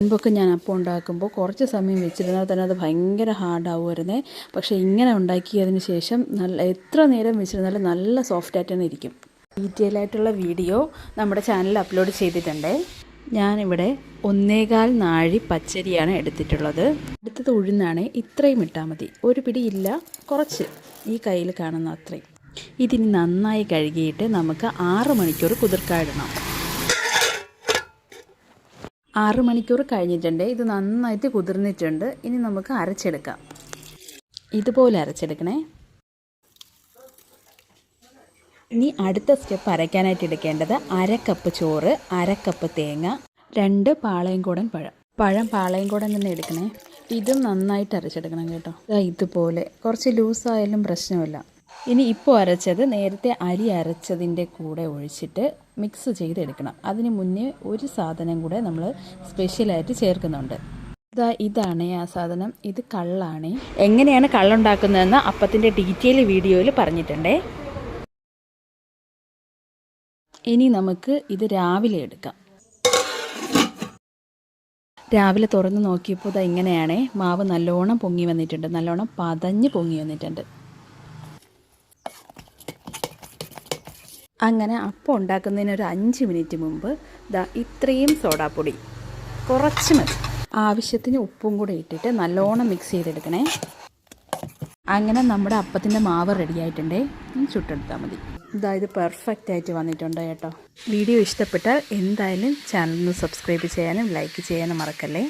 മുൻപൊക്കെ ഞാൻ അപ്പം ഉണ്ടാക്കുമ്പോൾ കുറച്ച് സമയം വെച്ചിരുന്നാൽ തന്നെ അത് ഭയങ്കര ഹാർഡാവുമായിരുന്നേ പക്ഷേ ഇങ്ങനെ ഉണ്ടാക്കിയതിന് ശേഷം നല്ല എത്ര നേരം വെച്ചിരുന്നാലും നല്ല സോഫ്റ്റ് ആയിട്ട് തന്നെ ഇരിക്കും. ഡീറ്റെയിൽ ആയിട്ടുള്ള വീഡിയോ നമ്മുടെ ചാനലിൽ അപ്ലോഡ് ചെയ്തിട്ടുണ്ട്. ഞാനിവിടെ ഒന്നേകാൽ നാഴി പച്ചരിയാണ് എടുത്തിട്ടുള്ളത്. അടുത്തത് ഉഴുന്നാണ് ഇത്രയും ഇട്ടാൽ മതി. ഒരു പിടി ഇല്ല കുറച്ച് ഈ കയ്യിൽ കാണുന്ന അത്രയും. ഇതിനി നന്നായി കഴുകിയിട്ട് നമുക്ക് ആറ് മണിക്കൂർ കുതിർക്കായിടണം ആറ് മണിക്കൂർ കഴിഞ്ഞിട്ടുണ്ട്. ഇത് നന്നായിട്ട് കുതിർന്നിട്ടുണ്ട്. ഇനി നമുക്ക് അരച്ചെടുക്കാം. ഇതുപോലെ അരച്ചെടുക്കണേ. ഇനി അടുത്ത സ്റ്റെപ്പ് അരയ്ക്കാനായിട്ട് എടുക്കേണ്ടത് അരക്കപ്പ് കപ്പ് ചോറ് അരക്കപ്പ് കപ്പ് തേങ്ങ രണ്ട് പാളയംകൂടൻ പഴം. പഴം പാളയംകൂടൻ തന്നെ എടുക്കണേ. ഇതും നന്നായിട്ട് അരച്ചെടുക്കണം കേട്ടോ. ഇതുപോലെ. കുറച്ച് ലൂസായാലും പ്രശ്നമില്ല. ഇനി ഇപ്പോൾ അരച്ചത് നേരത്തെ അരി അരച്ചതിന്റെ കൂടെ ഒഴിച്ചിട്ട് മിക്സ് ചെയ്തെടുക്കണം. അതിന് മുന്നേ ഒരു സാധനം കൂടെ നമ്മൾ സ്പെഷ്യലായിട്ട് ചേർക്കുന്നുണ്ട്. ഇതാ ഇതാണ് ആ സാധനം. ഇത് കള്ളാണ്. എങ്ങനെയാണ് കള്ളുണ്ടാക്കുന്നതെന്ന് അപ്പത്തിന്റെ ഡീറ്റെയിൽ വീഡിയോയിൽ പറഞ്ഞിട്ടുണ്ടേ. ഇനി നമുക്ക് ഇത് രാവിലെ എടുക്കാം. രാവിലെ തുറന്ന് നോക്കിയപ്പോൾ ഇത് ഇങ്ങനെയാണേ. മാവ് നല്ലോണം പൊങ്ങി വന്നിട്ടുണ്ട്. നല്ലോണം പതഞ്ഞ് പൊങ്ങി വന്നിട്ടുണ്ട്. അങ്ങനെ അപ്പം ഉണ്ടാക്കുന്നതിന് ഒരു അഞ്ച് മിനിറ്റ് മുമ്പ് ദാ ഇത്രയും സോഡാപ്പൊടി. കുറച്ച് മതി. ആവശ്യത്തിന് ഉപ്പും കൂടെ ഇട്ടിട്ട് നല്ലോണം മിക്സ് ചെയ്തെടുക്കണേ. അങ്ങനെ നമ്മുടെ അപ്പത്തിന്റെ മാവ് റെഡി ആയിട്ടുണ്ടേ. ഇനി ചുട്ടെടുത്താൽ മതി. ഇതാ ഇത് പെർഫെക്റ്റ് ആയിട്ട് വന്നിട്ടുണ്ട് കേട്ടോ. വീഡിയോ ഇഷ്ടപ്പെട്ടാൽ എന്തായാലും ചാനൽ ഒന്ന് സബ്സ്ക്രൈബ് ചെയ്യാനും ലൈക്ക് ചെയ്യാനും മറക്കല്ലേ?